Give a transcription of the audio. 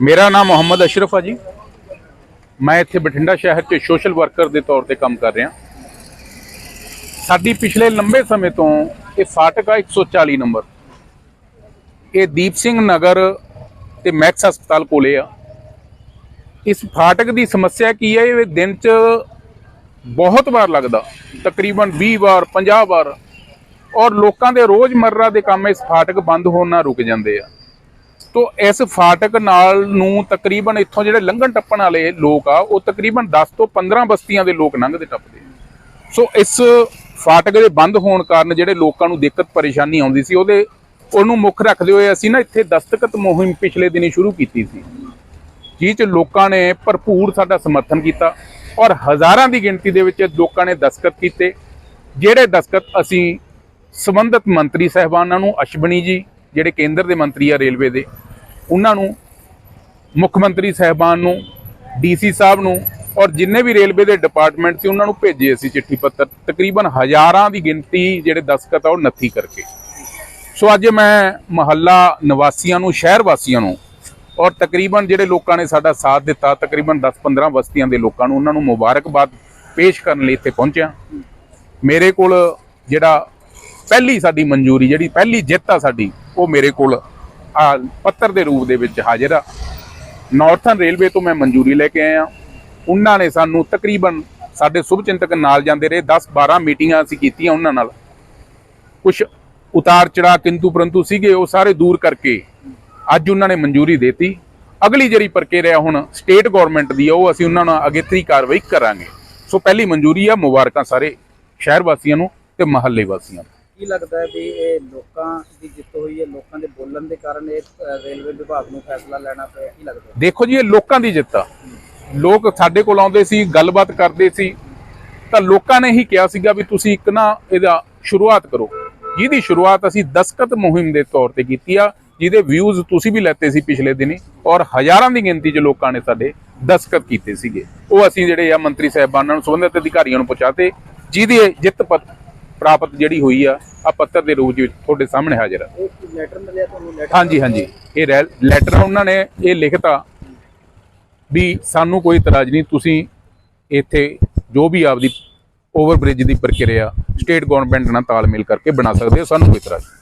ਮੇਰਾ ਨਾਮ ਮੁਹੰਮਦ ਅਸ਼ਰਫ ਆ ਜੀ। ਮੈਂ ਇੱਥੇ ਬਠਿੰਡਾ ਸ਼ਹਿਰ 'ਚ ਸੋਸ਼ਲ ਵਰਕਰ ਦੇ ਤੌਰ ਤੇ ਕੰਮ ਕਰ ਰਿਹਾ। ਸਾਡੀ ਪਿਛਲੇ ਲੰਬੇ ਸਮੇਂ ਤੋਂ ਇਹ ਫਾਟਕ ਆ 140 ਨੰਬਰ। ਇਹ ਦੀਪ ਸਿੰਘ ਨਗਰ ਤੇ ਮੈਕਸ ਹਸਪਤਾਲ ਕੋਲੇ ਆ। ਇਸ ਫਾਟਕ ਦੀ ਸਮੱਸਿਆ ਕੀ ਹੈ ਇਹ ਦਿਨ 'ਚ ਬਹੁਤ ਵਾਰ ਲੱਗਦਾ। ਤਕਰੀਬਨ 20 ਵਾਰ 50 ਵਾਰ। ਔਰ ਲੋਕਾਂ ਦੇ ਰੋਜ਼ਮਰਰਾ ਦੇ ਕੰਮ ਇਸ ਫਾਟਕ ਬੰਦ ਹੋਣ ਨਾਲ ਰੁਕ ਜਾਂਦੇ ਆ। ਤੋ ਇਸ ਫਾਟਕ ਨਾਲ ਨੂੰ ਤਕਰੀਬਨ ਇੱਥੋਂ ਜਿਹੜੇ ਲੰਘਣ ਟੱਪਣ ਵਾਲੇ ਲੋਕ ਆ, ਉਹ ਤਕਰੀਬਨ 10 ਤੋਂ 15 ਬਸਤੀਆਂ ਦੇ ਲੋਕ ਲੰਘਦੇ ਟੱਪਦੇ ਆ। ਸੋ ਇਸ ਫਾਟਕ ਦੇ ਬੰਦ ਹੋਣ ਕਾਰਨ ਜਿਹੜੇ ਲੋਕਾਂ ਨੂੰ ਦਿੱਕਤ ਪਰੇਸ਼ਾਨੀ ਆਉਂਦੀ ਸੀ, ਉਹਦੇ ਉਹਨੂੰ ਮੁੱਖ ਰੱਖਦੇ ਹੋਏ ਅਸੀਂ ਨਾ ਇੱਥੇ ਦਸਤਖਤ ਮੁਹਿੰਮ ਪਿਛਲੇ ਦਿਨੀ ਸ਼ੁਰੂ ਕੀਤੀ ਸੀ ਜਿਹ ਚ ਲੋਕਾਂ ਨੇ ਭਰਪੂਰ ਸਾਡਾ ਸਮਰਥਨ ਕੀਤਾ ਔਰ ਹਜ਼ਾਰਾਂ ਦੀ ਗਿਣਤੀ ਦੇ ਵਿੱਚ ਲੋਕਾਂ ਨੇ ਦਸਤਖਤ ਕੀਤੇ ਜਿਹੜੇ ਦਸਤਖਤ ਅਸੀਂ ਸੰਬੰਧਿਤ ਮੰਤਰੀ ਸਹਿਬਾਨਾਂ ਨੂੰ ਅਸ਼ਵਨੀ ਜੀ ਜਿਹੜੇ ਕੇਂਦਰ ਦੇ ਮੰਤਰੀ ਆ ਰੇਲਵੇ ਦੇ, ਉਹਨਾਂ ਨੂੰ, ਮੁੱਖ ਮੰਤਰੀ ਸਹਿਬਾਨ ਨੂੰ, ਡੀਸੀ ਸਾਹਿਬ ਨੂੰ ਔਰ ਜਿੰਨੇ ਵੀ ਰੇਲਵੇ ਦੇ ਡਿਪਾਰਟਮੈਂਟ ਸੀ, ਉਹਨਾਂ ਨੂੰ ਭੇਜੇ ਅਸੀਂ ਚਿੱਠੀ ਪੱਤਰ। ਤਕਰੀਬਨ ਹਜ਼ਾਰਾਂ ਦੀ ਗਿਣਤੀ ਜਿਹੜੇ ਦਸਤਖਤ ਆ, ਉਹ ਨੱਥੀ ਕਰਕੇ। ਸੋ ਅੱਜ ਮੈਂ ਮਹੱਲਾ ਨਿਵਾਸੀਆਂ ਨੂੰ, ਸ਼ਹਿਰ ਵਾਸੀਆਂ ਨੂੰ ਔਰ ਤਕਰੀਬਨ ਜਿਹੜੇ ਲੋਕਾਂ ਨੇ ਸਾਡਾ ਸਾਥ ਦਿੱਤਾ, ਤਕਰੀਬਨ 10-15 ਬਸਤੀਆਂ ਦੇ ਲੋਕਾਂ ਨੂੰ ਉਹਨਾਂ ਨੂੰ ਮੁਬਾਰਕਬਾਦ ਪੇਸ਼ ਕਰਨ ਲਈ ਇੱਥੇ ਪਹੁੰਚਿਆ। ਮੇਰੇ ਕੋਲ ਜਿਹੜਾ ਪਹਿਲੀ ਸਾਡੀ ਮਨਜ਼ੂਰੀ ਜਿਹੜੀ, ਪਹਿਲੀ ਜਿੱਤ ਆ ਸਾਡੀ, ਉਹ ਮੇਰੇ ਕੋਲ ਆ ਪੱਤਰ ਦੇ ਰੂਪ ਦੇ ਵਿੱਚ ਹਾਜ਼ਰ ਆ। ਨਾਰਥਰਨ ਰੇਲਵੇ ਤੋਂ ਮੈਂ ਮਨਜ਼ੂਰੀ ਲੈ ਕੇ ਆਇਆ। ਉਹਨਾਂ ਨੇ ਸਾਨੂੰ ਤਕਰੀਬਨ ਸਾਡੇ ਸ਼ੁਭ ਚਿੰਤਕ ਨਾਲ ਜਾਂਦੇ ਰਹੇ 10-12 ਮੀਟਿੰਗਾਂ ਅਸੀਂ ਕੀਤੀਆਂ ਉਹਨਾਂ ਨਾਲ। ਕੁਝ ਉਤਾਰ ਚੜਾ ਕਿੰਤੂ ਪਰੰਤੂ ਸੀਗੇ, ਉਹ ਸਾਰੇ ਦੂਰ ਕਰਕੇ ਅੱਜ ਉਹਨਾਂ ਨੇ ਮਨਜ਼ੂਰੀ ਦਿੱਤੀ। ਅਗਲੀ ਜਿਹੜੀ ਪ੍ਰਕਿਰਿਆ ਹੁਣ ਸਟੇਟ ਗਵਰਨਮੈਂਟ ਦੀ ਆ, ਉਹ ਅਸੀਂ ਉਹਨਾਂ ਨਾਲ ਅਗੇਤਰੀ ਕਾਰਵਾਈ ਕਰਾਂਗੇ। ਸੋ ਪਹਿਲੀ ਮਨਜ਼ੂਰੀ ਆ ਮੁਬਾਰਕਾਂ ਸਾਰੇ ਸ਼ਹਿਰ ਵਾਸੀਆਂ ਨੂੰ ਤੇ ਮਹੱਲੇ ਵਾਸੀਆਂ ਨੂੰ। ਕੀ ਲੱਗਦਾ ਹੈ ਵੀ ਇਹ ਲੋਕਾਂ ਦੀ ਜਿੱਤ ਹੋਈ ਹੈ? ਲੋਕਾਂ ਦੇ ਬੋਲਣ ਦੇ ਕਾਰਨ ਇਹ ਅ, ਰੇਲਵੇ ਵਿਭਾਗ ਨੂੰ ਫੈਸਲਾ ਲੈਣਾ ਪਿਆ ਕੀ ਲੱਗਦਾ ਦੇਖੋ ਜੀ ਇਹ ਲੋਕਾਂ ਦੀ ਜਿੱਤ ਆ। ਲੋਕ ਸਾਡੇ ਕੋਲ ਆਉਂਦੇ ਸੀ ਗੱਲਬਾਤ ਕਰਦੇ ਸੀ। ਤਾਂ ਲੋਕਾਂ ਨੇ ਹੀ ਕਿਹਾ ਸੀਗਾ ਵੀ ਤੁਸੀਂ ਇੱਕ ਨਾ ਇਹਦਾ ਸ਼ੁਰੂਆਤ ਕਰੋ। ਜਿਹਦੀ ਸ਼ੁਰੂਆਤ ਅਸੀਂ ਦਸਕਤ ਮੁਹਿੰਮ ਦੇ ਤੌਰ ਤੇ ਕੀਤੀ ਆ ਜਿਹਦੇ ਵਿਊਜ਼ ਤੁਸੀਂ ਵੀ ਲੈਤੇ ਸੀ ਪਿਛਲੇ ਦਿਨੀ ਔਰ ਹਜ਼ਾਰਾਂ ਦੀ ਗਿਣਤੀ 'ਚ ਲੋਕਾਂ ਨੇ ਸਾਡੇ ਦਸਕਤ ਕੀਤੇ ਸੀਗੇ। ਉਹ ਅਸੀਂ ਜਿਹੜੇ ਆ ਮੰਤਰੀ ਸਾਹਿਬਾਨਾਂ ਨੂੰ ਸੰਬੰਧਿਤ ਅਧਿਕਾਰੀਆਂ ਨੂੰ ਪਹੁੰਚਾਤੇ ਜਿਹਦੀ ਇਹ ਜਿੱਤ ਪੱਤ ਪ੍ਰਾਪਤ ਜਿਹੜੀ ਹੋਈ ਆ ਆ ਪੱਤਰ ਦੇ ਰੂਪ ਵਿੱਚ ਤੁਹਾਡੇ ਸਾਹਮਣੇ ਹਾਜ਼ਰ ਆ ਇਹ ਲੈਟਰ ਮਿਲਿਆ ਤੁਹਾਨੂੰ ਲੈਟਰ ਹਾਂਜੀ ਹਾਂਜੀ ਇਹ ਰੈ- ਲੈਟਰ ਉਹਨਾਂ ਨੇ ਇਹ ਲਿਖਤਾ ਵੀ ਸਾਨੂੰ ਕੋਈ ਇਤਰਾਜ਼ ਨਹੀਂ, ਤੁਸੀਂ ਇੱਥੇ ਜੋ ਵੀ ਆਪਦੀ ਓਵਰ ਬ੍ਰਿਜ ਦੀ ਪ੍ਰਕਿਰਿਆ ਸਟੇਟ ਗਵਰਨਮੈਂਟ ਨਾਲ ਤਾਲਮੇਲ ਕਰਕੇ ਬਣਾ ਸਕਦੇ ਹੋ, ਸਾਨੂੰ ਕੋਈ ਇਤਰਾਜ਼ ਨਹੀਂ।